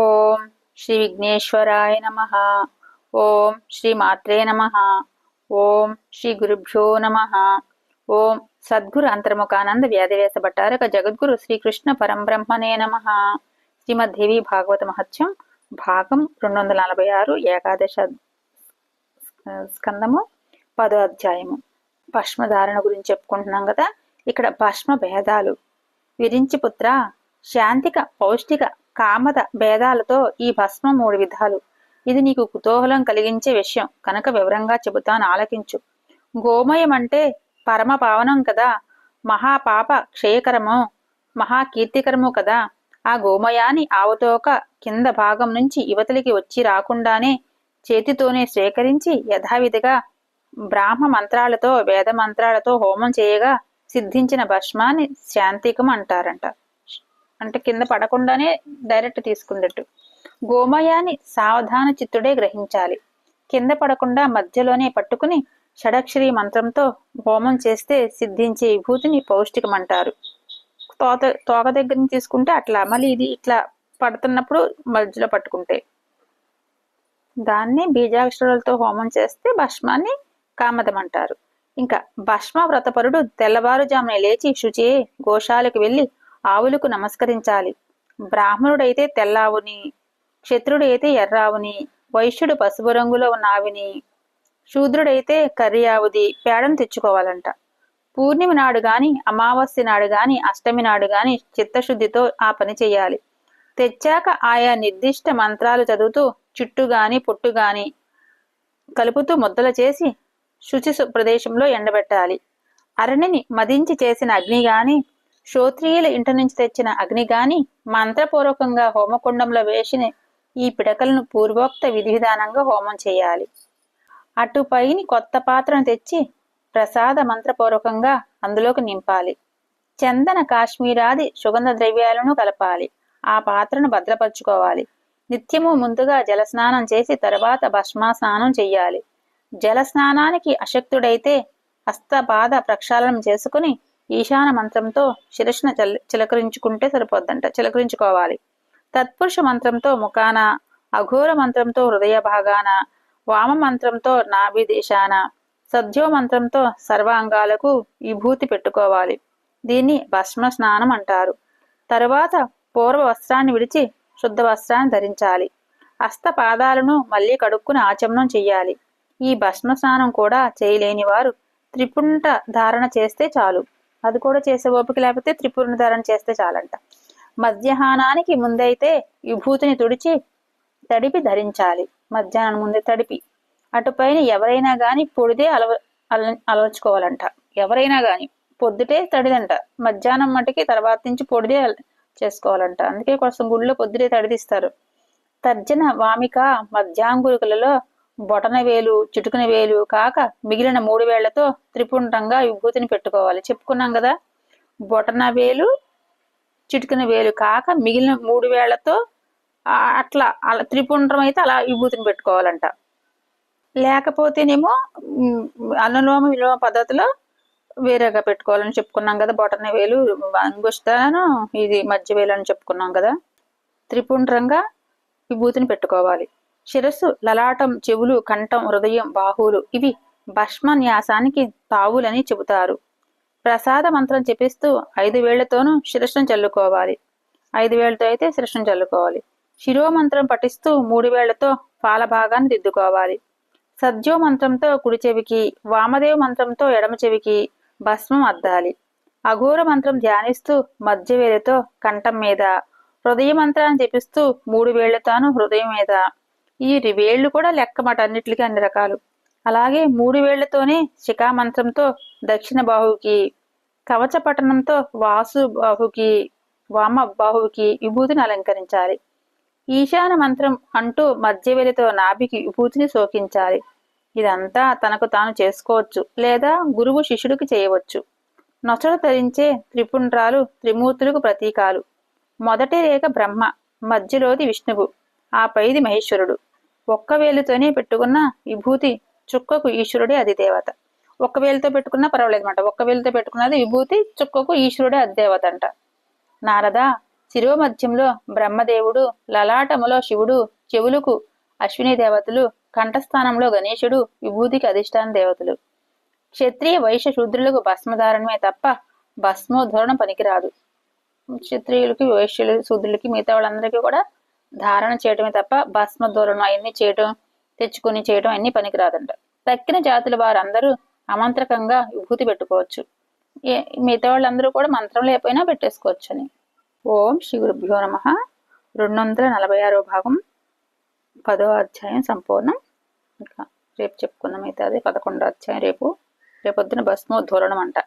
ఓం శ్రీ విఘ్నేశ్వరాయ నమ. ఓం శ్రీ మాత్రే నమ. ఓం శ్రీ గురుభ్యో నమ. ఓం సద్గురు అంతర్ముఖానంద వ్యాధివేశ భట్టారక జగద్గురు శ్రీకృష్ణ పరంబ్రహ్మనే నమ. శ్రీమద్దేవి భాగవత మహత్యం భాగం రెండు వందల నలభై ఆరు ఏకాదశ స్కందము పదో అధ్యాయము. భస్మధారణ గురించి చెప్పుకుంటున్నాం కదా. ఇక్కడ భస్మ భేదాలు విరించి పుత్ర శాంతిక పౌష్టిక కామద భేదాలతో ఈ భస్మం మూడు విధాలు. ఇది నీకు కుతూహలం కలిగించే విషయం. కనుక వివరంగా చెబుతాను ఆలకించు. గోమయం అంటే పరమ పావనం కదా? మహాపాప క్షయకరము మహాకీర్తికరము కదా? ఆ గోమయాన్ని ఆవుతోక కింద భాగం నుంచి యువతలికి వచ్చి రాకుండానే చేతితోనే స్వీకరించి యథావిధిగా బ్రాహ్మ మంత్రాలతో వేద మంత్రాలతో హోమం చేయగా సిద్ధించిన భస్మాన్ని శాంతికం అంటారంట. అంటే కింద పడకుండానే డైరెక్ట్ తీసుకున్నట్టు గోమయాన్ని సావధాన చిత్తుడే గ్రహించాలి. కింద పడకుండా మధ్యలోనే పట్టుకుని షడక్షరి మంత్రంతో హోమం చేస్తే సిద్ధించే విభూతిని పౌష్టికమంటారు. తోత తోక దగ్గర నుంచి తీసుకుంటే అట్లా మళ్ళీ ఇది ఇట్లా పడుతున్నప్పుడు మధ్యలో పట్టుకుంటే. దాన్ని బీజాక్షరాలతో హోమం చేస్తే భస్మాన్ని కామదం అంటారు ఇంకా భస్మ వ్రతపరుడు తెల్లవారుజామున లేచి శుచి గోశాలకు వెళ్ళి ఆవులకు నమస్కరించాలి. బ్రాహ్మణుడైతే తెల్లావుని క్షత్రుడైతే ఎర్రావుని వైశ్యుడు పసుపు రంగులో ఉన్న ఆవిని శూద్రుడైతే కర్రి ఆవుది పేడను తెచ్చుకోవాలంట. పూర్ణిమ నాడు గాని అమావాస్య నాడు గాని అష్టమి నాడు గాని చిత్తశుద్ధితో ఆ పని చేయాలి. తెచ్చాక ఆయా నిర్దిష్ట మంత్రాలు చదువుతూ చుట్టు గాని పొట్టు గాని కలుపుతూ ముద్దలు చేసి శుచి ప్రదేశంలో ఎండబెట్టాలి. అరణిని మదించి చేసిన అగ్ని గాని శ్రోత్రియుల ఇంటి నుంచి తెచ్చిన అగ్ని గాని మంత్రపూర్వకంగా హోమకుండంలో వేసిన ఈ పిడకలను పూర్వోక్త విధి విధానంగా హోమం చేయాలి. అటుపైని కొత్త పాత్రను తెచ్చి ప్రసాద మంత్రపూర్వకంగా అందులోకి నింపాలి. చందన కాశ్మీరాది సుగంధ ద్రవ్యాలను కలపాలి. ఆ పాత్రను భద్రపరుచుకోవాలి. నిత్యము ముందుగా జలస్నానం చేసి తర్వాత భస్మాస్నానం చెయ్యాలి. జల స్నానానికి అశక్తుడైతే హస్తపాద ప్రక్షాళనం చేసుకుని ఈశాన మంత్రంతో శిరస్సున చిలకరించుకుంటే సరిపోద్దంట చిలకరించుకోవాలి. తత్పురుష మంత్రంతో ముఖాన అఘోర మంత్రంతో హృదయ భాగాన వామ మంత్రంతో నాభి దేశాన సద్యో మంత్రంతో సర్వాంగాలకు విభూతి పెట్టుకోవాలి. దీన్ని భస్మ స్నానం అంటారు. తరువాత పూర్వ వస్త్రాన్ని విడిచి శుద్ధ వస్త్రాన్ని ధరించాలి. హస్త పాదాలను మళ్ళీ కడుక్కుని ఆచమనం చెయ్యాలి. ఈ భస్మ స్నానం కూడా చేయలేని వారు త్రిపుంట ధారణ చేస్తే చాలు. అది కూడా చేసే ఓపిక లేకపోతే త్రిపురను ధారణ చేస్తే చాలంట. మధ్యాహ్నానికి ముందైతే విభూతిని తుడిచి తడిపి ధరించాలి. మధ్యాహ్నం ముందే తడిపి. అటుపైన ఎవరైనా కానీ పొడిదే అలవ అల అలవర్చుకోవాలంట ఎవరైనా కానీ పొద్దుటే తడిదంట. మధ్యాహ్నం మటుకి తర్వాత నుంచి పొడిదే చేసుకోవాలంట. అందుకే కోసం గుళ్ళో పొద్దుటే తడిదిస్తారు. తర్జన వామిక మధ్యాంగురుకులలో బొటన వేలు చిటుకున వేలు కాక మిగిలిన మూడు వేళ్ళతో త్రిపుండ్రంగా విభూతిని పెట్టుకోవాలి. చెప్పుకున్నాం కదా? బొటన వేలు చిటుకున వేలు కాక మిగిలిన మూడు వేళ్ళతో అట్లా అలా త్రిపుండ్రం అయితే అలా విభూతిని పెట్టుకోవాలంట. లేకపోతేనేమో అనులోమ విలోమ పద్ధతిలో వేరేగా పెట్టుకోవాలని చెప్పుకున్నాం కదా? బొటన వేలు అంగుష్టాను ఇది మధ్య వేలు అని చెప్పుకున్నాం కదా? త్రిపుండ్రంగా విభూతిని పెట్టుకోవాలి. శిరస్సు లలాటం చెవులు కంఠం హృదయం బాహువులు ఇవి భస్మ న్యాసానికి తావులని చెబుతారు. ప్రసాద మంత్రం చెప్పిస్తూ ఐదు వేళ్ళతోనూ శిరస్సును చల్లుకోవాలి. ఐదు వేళ్ళతో అయితే శిరస్సును చల్లుకోవాలి. శిరోమంత్రం పఠిస్తూ మూడు వేళ్ళతో పాలభాగాన్ని దిద్దుకోవాలి. సద్యో మంత్రంతో కుడి చెవికి వామదేవ మంత్రంతో ఎడమ చెవికి భస్మం అద్దాలి. అఘోర మంత్రం ధ్యానిస్తూ మధ్య వేలతో కంఠం మీద హృదయ మంత్రాన్ని జపిస్తూ మూడు వేళ్ళతోనూ హృదయం మీద ఈ వేళ్ళు కూడా లెక్క మాట అన్నిటికీ అన్ని రకాలు. అలాగే మూడు వేళ్ళతోనే శిఖామంత్రంతో దక్షిణ బాహువుకి కవచ పట్టణంతో వాసు బాహుకి వామ బాహువుకి విభూతిని అలంకరించాలి. ఈశాన మంత్రం అంటూ మధ్యవేలితో నాభికి విభూతిని శోకించాలి. ఇదంతా తనకు తాను చేసుకోవచ్చు లేదా గురువు శిష్యుడికి చేయవచ్చు. నొసలు ధరించే త్రిపుండ్రాలు త్రిమూర్తులకు ప్రతీకాలు. మొదటి రేఖ బ్రహ్మ మధ్యలోది విష్ణువు ఆ పైది మహేశ్వరుడు. ఒక్క వేలుతోనే పెట్టుకున్న విభూతి చుక్కకు ఈశ్వరుడే అధిదేవత. ఒక్క వేలుతో పెట్టుకున్నా పర్వాలేదు అనమాట ఒక్క వేలుతో పెట్టుకున్నది విభూతి చుక్కకు ఈశ్వరుడే అధిదేవత అంట నారద శిరోమధ్యంలో బ్రహ్మదేవుడు లలాటములో శివుడు చెవులకు అశ్విని దేవతలు కంఠస్థానంలో గణేశుడు విభూతికి అధిష్టాన దేవతలు. క్షత్రియ వైశ్య శూద్రులకు భస్మధారణమే తప్ప భస్మోధోరణ పనికిరాదు. క్షత్రియులకి వైశ్యులు శూద్రులకి మిగతా వాళ్ళందరికీ కూడా ధారణ చేయటమే తప్ప భస్మ భస్మధోరణం అవన్నీ చేయటం తెచ్చుకొని చేయటం అన్ని పనికిరాదంట. తక్కిన జాతుల వారందరూ అమంత్రకంగా విభూతి పెట్టుకోవచ్చు. ఏ మిగతా వాళ్ళందరూ కూడా మంత్రం లేకపోయినా పెట్టేసుకోవచ్చు అని ఓం శ్రీ గురుభ్యో నమ. రెండు వందల నలభై ఆరో భాగం పదో అధ్యాయం సంపూర్ణం. ఇంకా రేపు చెప్పుకుందాం మిగతాది పదకొండో అధ్యాయం రేపు. రేపొద్దున భస్మోద్ధోరణం అంట